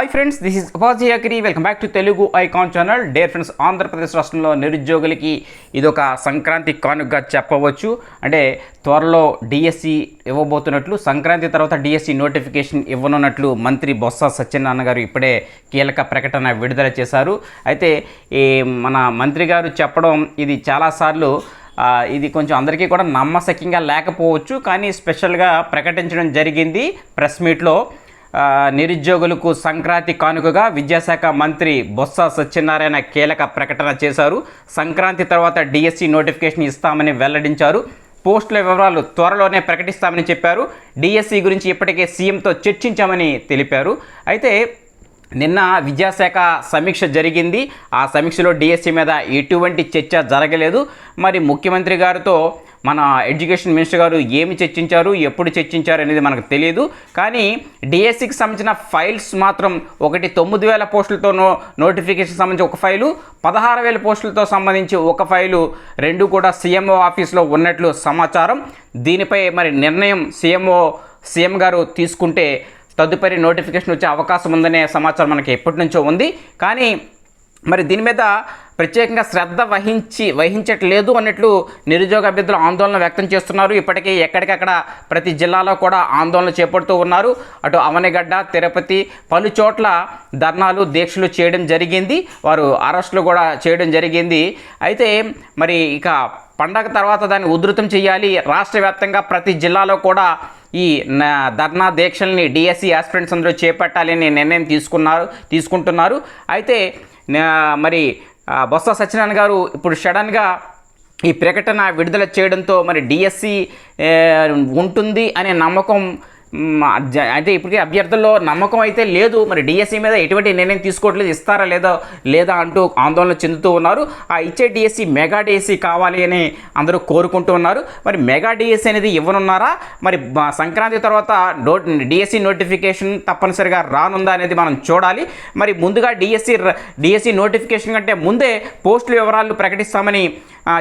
Hi friends this is అపాజీ agri welcome back to Telugu icon channel dear friends Andhra Pradesh రాష్ట్రంలో నిరుద్యోగులకి ఇదొక సంక్రాంతి కానుకగా చెప్పవచ్చు. అంటే త్వరలో డిఎస్సి ఇవ్వబోతున్నట్లు సంక్రాంతి తర్వాత డిఎస్సి నోటిఫికేషన్ ఇవ్వనున్నట్లు మంత్రి బొత్స సత్యనారాయణ గారు ఇప్పుడే కీలక ప్రకటన విడుదల చేశారు. అయితే ఈ మన మంత్రి గారు చెప్పడం ఇది చాలాసార్లు ఇది కొంచెం అందరికీ కూడా నమ్మశక్యంగా లేకపోవచ్చు. కానీ స్పెషల్గా ప్రకటించడం జరిగింది. ప్రెస్ మీట్లో నిరుద్యోగులకు సంక్రాంతి కానుకగా విద్యాశాఖ మంత్రి బొత్స సత్యనారాయణ కీలక ప్రకటన చేశారు. సంక్రాంతి తర్వాత డిఎస్సి నోటిఫికేషన్ ఇస్తామని వెల్లడించారు. పోస్టుల వివరాలు త్వరలోనే ప్రకటిస్తామని చెప్పారు. డిఎస్సి గురించి ఇప్పటికే సీఎంతో చర్చించామని తెలిపారు. అయితే నిన్న విద్యాశాఖ సమీక్ష జరిగింది. ఆ సమీక్షలో డిఎస్సి మీద ఎటువంటి చర్చ జరగలేదు. మరి ముఖ్యమంత్రి గారితో మన ఎడ్యుకేషన్ మినిస్టర్ గారు ఏమి చర్చించారు ఎప్పుడు చర్చించారు అనేది మనకు తెలియదు. కానీ డిఎస్సికి సంబంధించిన ఫైల్స్ మాత్రం ఒకటి తొమ్మిది వేల పోస్టులతో నో నోటిఫికేషన్ సంబంధించి ఒక ఫైలు పదహారు వేల పోస్టులతో సంబంధించి ఒక ఫైలు రెండు కూడా సీఎంఓ ఆఫీస్లో ఉన్నట్లు సమాచారం. దీనిపై మరి నిర్ణయం సీఎంఓ సీఎం గారు తీసుకుంటే తదుపరి నోటిఫికేషన్ వచ్చే అవకాశం ఉందనే సమాచారం మనకి ఎప్పటి నుంచో ఉంది. కానీ మరి దీని మీద ప్రత్యేకంగా శ్రద్ధ వహించి వహించట్లేదు అన్నట్లు నిరుద్యోగ అభ్యర్థులు ఆందోళన వ్యక్తం చేస్తున్నారు. ఇప్పటికీ ఎక్కడికక్కడ ప్రతి జిల్లాలో కూడా ఆందోళన చేపడుతూ ఉన్నారు. అటు అవనిగడ్డ తిరుపతి పలు చోట్ల ధర్నాలు దీక్షలు చేయడం జరిగింది. వారు అరెస్టులు కూడా చేయడం జరిగింది. అయితే మరి ఇక పండగ తర్వాత దాన్ని ఉధృతం చేయాలి. రాష్ట్ర వ్యాప్తంగా ప్రతి జిల్లాలో కూడా ఈ ధర్నా దీక్షల్ని డిఎస్సి ఆస్పిరెంట్స్ అందరూ చేపట్టాలి నిర్ణయం తీసుకున్నారు తీసుకుంటున్నారు. అయితే మరి బొత్స సత్యనారాయణ గారు ఇప్పుడు సడన్గా ఈ ప్రకటన విడుదల చేయడంతో మరి డిఎస్సి ఉంటుంది అనే నమ్మకం అంటే ఇప్పటికీ అభ్యర్థుల్లో నమ్మకం అయితే లేదు. మరి డిఎస్సి మీద ఎటువంటి నిర్ణయం తీసుకోవట్లేదు ఇస్తారా లేదా లేదా అంటూ ఆందోళన చెందుతూ ఉన్నారు. ఆ ఇచ్చే డిఎస్సి మెగా డిఎస్సి కావాలి అని అందరూ కోరుకుంటూ ఉన్నారు. మరి మెగా డిఎస్సి అనేది ఇవ్వనున్నారా? మరి సంక్రాంతి తర్వాత నో డిఎస్సి నోటిఫికేషన్ తప్పనిసరిగా రానుందా అనేది మనం చూడాలి. మరి ముందుగా డిఎస్సి డిఎస్సి నోటిఫికేషన్ కంటే ముందే పోస్టుల వివరాలు ప్రకటిస్తామని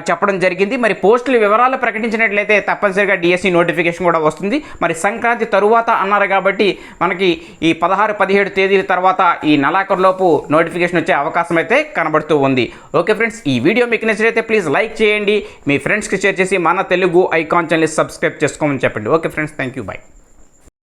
చెప్పడం జరిగింది. మరి పోస్టుల వివరాలు ప్రకటించినట్లయితే తప్పనిసరిగా డిఎస్సి నోటిఫికేషన్ కూడా వస్తుంది. మరి సంక్రాంతి తరువాత అన్నారు కాబట్టి మనకి ఈ పదహారు పదిహేడు తేదీల తర్వాత ఈ నెలాఖరులోపు నోటిఫికేషన్ వచ్చే అవకాశం అయితే కనబడుతూ ఉంది. ఓకే ఫ్రెండ్స్ ఈ వీడియో మీకు నచ్చినైతే ప్లీజ్ లైక్ చేయండి. మీ ఫ్రెండ్స్కి షేర్ చేసి మన తెలుగు ఐకాన్ ఛానల్ సబ్స్క్రైబ్ చేసుకోమని చెప్పండి. Okay friends thank you bye.